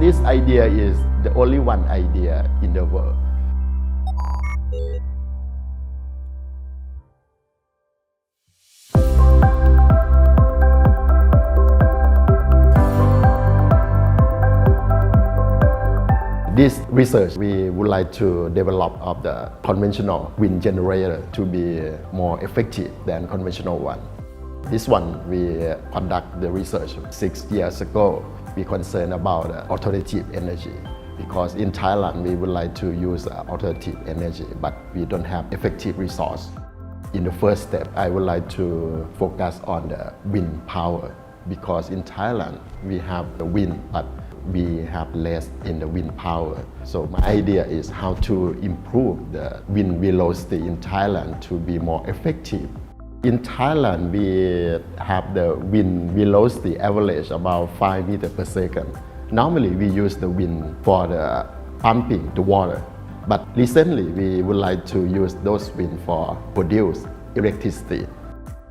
This idea is the only one idea in the world. This research, we would like to develop of the conventional wind generator to be more effective than conventional one. This one we conduct the research six years ago. We concerned about alternative energy because in Thailand we would like to use alternative energy, but we don't have effective resource. In the first step, I would like to focus on the wind power because in Thailand we have the wind, but we have less in the wind power. So my idea is how to improve the wind velocity in Thailand to be more effective. In Thailand, we have the wind velocity average about 5 meters per second. Normally, we use the wind for the pumping the water. But recently, we would like to use those wind for produce electricity.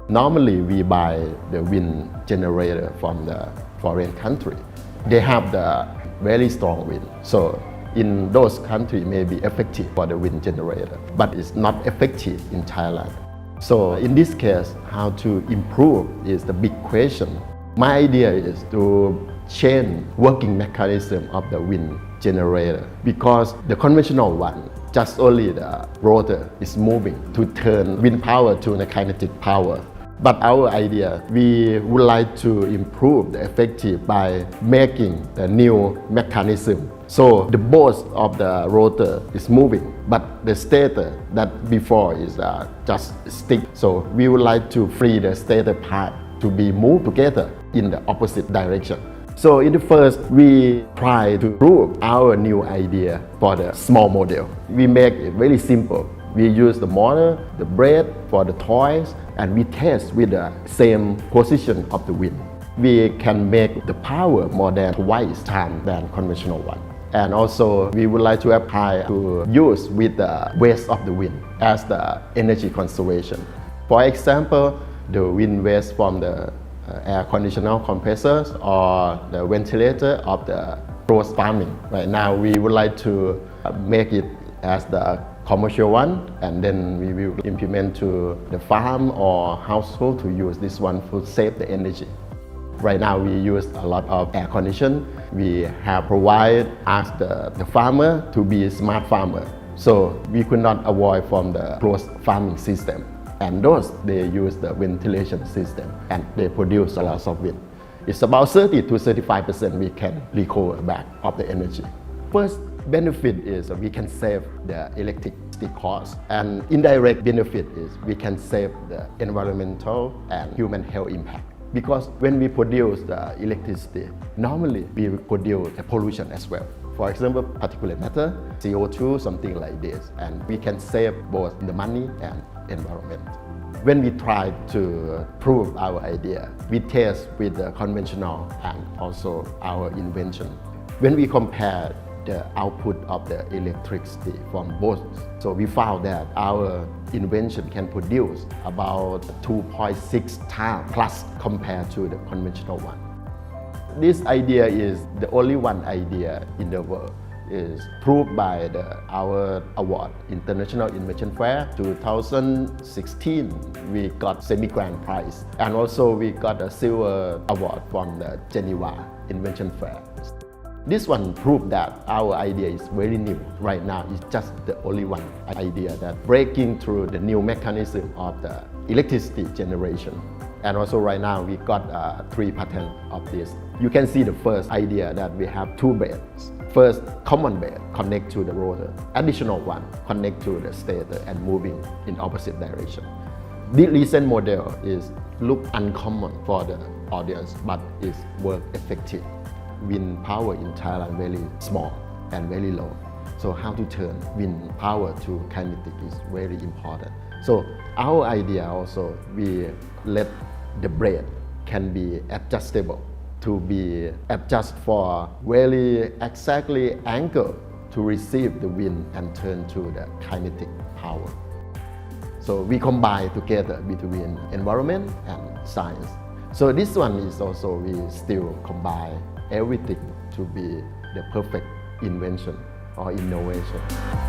Normally, we buy the wind generator from the foreign country. They have the very strong wind. So in those countries may be effective for the wind generator, but it's not effective in Thailand. So in this case, how to improve is the big question. My idea is to change working mechanism of the wind generator because the conventional one just only the rotor is moving to turn wind power to the kinetic power. But our idea, we would like to improve the effective by making the new mechanism. So the both of the rotor is moving, but the stator that before is uh, just stick. So we would like to free the stator part to be moved together in the opposite direction. So in the first, we try to prove our new idea for the small model. We make it very simple. We use the motor, the blade for the toys, and we test with the same position of the wind. We can make the power more than twice time than conventional one. And also we would like to apply to use with the waste of the wind as the energy conservation. For example, the wind waste from the uh, air conditioner compressors or the ventilator of the close farming. Right now we would like to uh, make it as the commercial one and then we will implement to the farm or household to use this one to save the energy. Right now we use a lot of air condition. We have provided ask the, the farmer to be a smart farmer. So we could not avoid from the closed farming system. And those they use the ventilation system and they produce a lot of wind. It's about 30 to 35% we can recover back of the energy. First benefit is we can save the electricity cost and indirect benefit is we can save the environmental and human health impact. Because when we produce the electricity normally we produce the pollution as well. For example particulate matter co2 something like this and we can save both the money and environment. When we try to prove our idea we test with the conventional and also our invention. When we compare the output of the electricity from both. So we found that our invention can produce about 2.6 times plus compared to the conventional one. This idea is the only one idea in the world is proved by the, our award, International Invention Fair 2016. We got semi-grand prize and also we got a silver award from the Geneva Invention Fair. This one proved that our idea is very new. Right now, it's just the only one idea that breaking through the new mechanism of the electricity generation. And also right now, we got uh, three patents of this. You can see the first idea that we have two beds. First, common bed connect to the rotor. Additional one connect to the stator and moving in opposite direction. The recent model is look uncommon for the audience, but is work effective wind power in Thailand very small and very low. So how to turn wind power to kinetic is very important. So our idea also, we let the blade can be adjustable to be adjust for very exactly angle to receive the wind and turn to the kinetic power. So we combine together between environment and science. So this one is also we still combine everything to be the perfect invention or innovation.